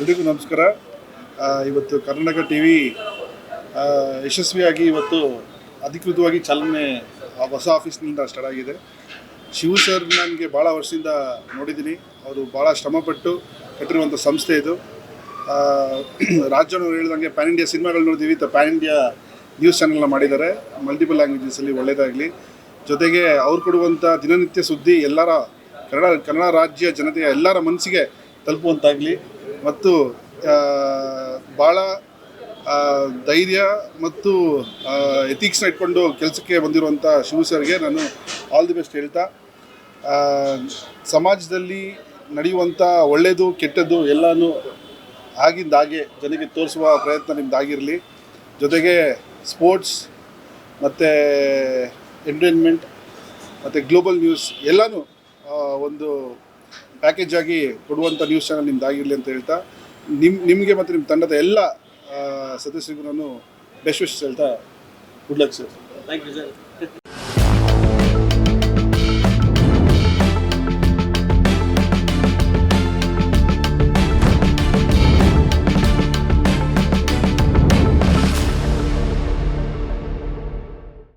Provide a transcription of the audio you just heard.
ಎಲ್ರಿಗೂ ನಮಸ್ಕಾರ. ಇವತ್ತು ಕರ್ನಾಟಕ ಟಿ ವಿ ಯಶಸ್ವಿಯಾಗಿ ಇವತ್ತು ಅಧಿಕೃತವಾಗಿ ಚಾಲನೆ, ಆ, ಹೊಸ ಆಫೀಸ್ನಿಂದ ಸ್ಟಾರ್ಟ್ ಆಗಿದೆ. ಶಿವು ಸರ್ ನನಗೆ ಭಾಳ ವರ್ಷದಿಂದ ನೋಡಿದ್ದೀನಿ. ಅವರು ಭಾಳ ಶ್ರಮಪಟ್ಟು ಕಟ್ಟಿರುವಂಥ ಸಂಸ್ಥೆ ಇದು. ರಾಜ್ಯನವರು ಹೇಳಿದಂಗೆ ಹೇಳ್ದಂಗೆ ಪ್ಯಾನ್ ಇಂಡಿಯಾ ಸಿನಿಮಾಗಳು ನೋಡಿದ್ದೀವಿ ತ ಪ್ಯಾನ್ ಇಂಡಿಯಾ ನ್ಯೂಸ್ ಚಾನೆಲ್ನ ಮಾಡಿದ್ದಾರೆ. ಮಲ್ಟಿಪಲ್ ಲ್ಯಾಂಗ್ವೇಜಸಲ್ಲಿ ಒಳ್ಳೆಯದಾಗಲಿ ಜೊತೆಗೆ ಅವ್ರು ಕೊಡುವಂಥ ದಿನನಿತ್ಯ ಸುದ್ದಿ ಎಲ್ಲರ ಕನ್ನಡ ಕನ್ನಡ ರಾಜ್ಯ ಜನತೆಯ ಎಲ್ಲರ ಮನಸ್ಸಿಗೆ ತಲುಪುವಂತಾಗಲಿ. ಮತ್ತು ಭಾಳ ಧೈರ್ಯ ಮತ್ತು ಎಥಿಕ್ಸ್ನ ಇಟ್ಕೊಂಡು ಕೆಲಸಕ್ಕೆ ಬಂದಿರುವಂಥ ಶಿವ ಸರ್ಗೆ ನಾನು ಆಲ್ ದಿ ಬೆಸ್ಟ್ ಹೇಳ್ತಾ ಸಮಾಜದಲ್ಲಿ ನಡೆಯುವಂಥ ಒಳ್ಳೆಯದು ಕೆಟ್ಟದ್ದು ಎಲ್ಲನೂ ಆಗಿಂದಾಗೆ ಜನಕ್ಕೆ ತೋರಿಸುವ ಪ್ರಯತ್ನ ನಿಮ್ದಾಗಿರಲಿ ಜೊತೆಗೆ ಸ್ಪೋರ್ಟ್ಸ್ ಮತ್ತು ಎಂಟರ್ಟೈನ್ಮೆಂಟ್ ಮತ್ತು ಗ್ಲೋಬಲ್ ನ್ಯೂಸ್ ಎಲ್ಲನೂ ಒಂದು ಪ್ಯಾಕೇಜ್ ಆಗಿ ಕೊಡುವಂಥ ನ್ಯೂಸ್ ಚಾನಲ್ ನಿಮ್ದಾಗಿರಲಿ ಅಂತ ಹೇಳ್ತಾ, ನಿಮ್, ನಿಮಗೆ ಮತ್ತು ನಿಮ್ಮ ತಂಡದ ಎಲ್ಲ ಸದಸ್ಯರಿಗೂ ನಾನು ಬೆಸ್ಟ್ ವಿಶಸ್ ಹೇಳ್ತಾ good luck sir thank you sir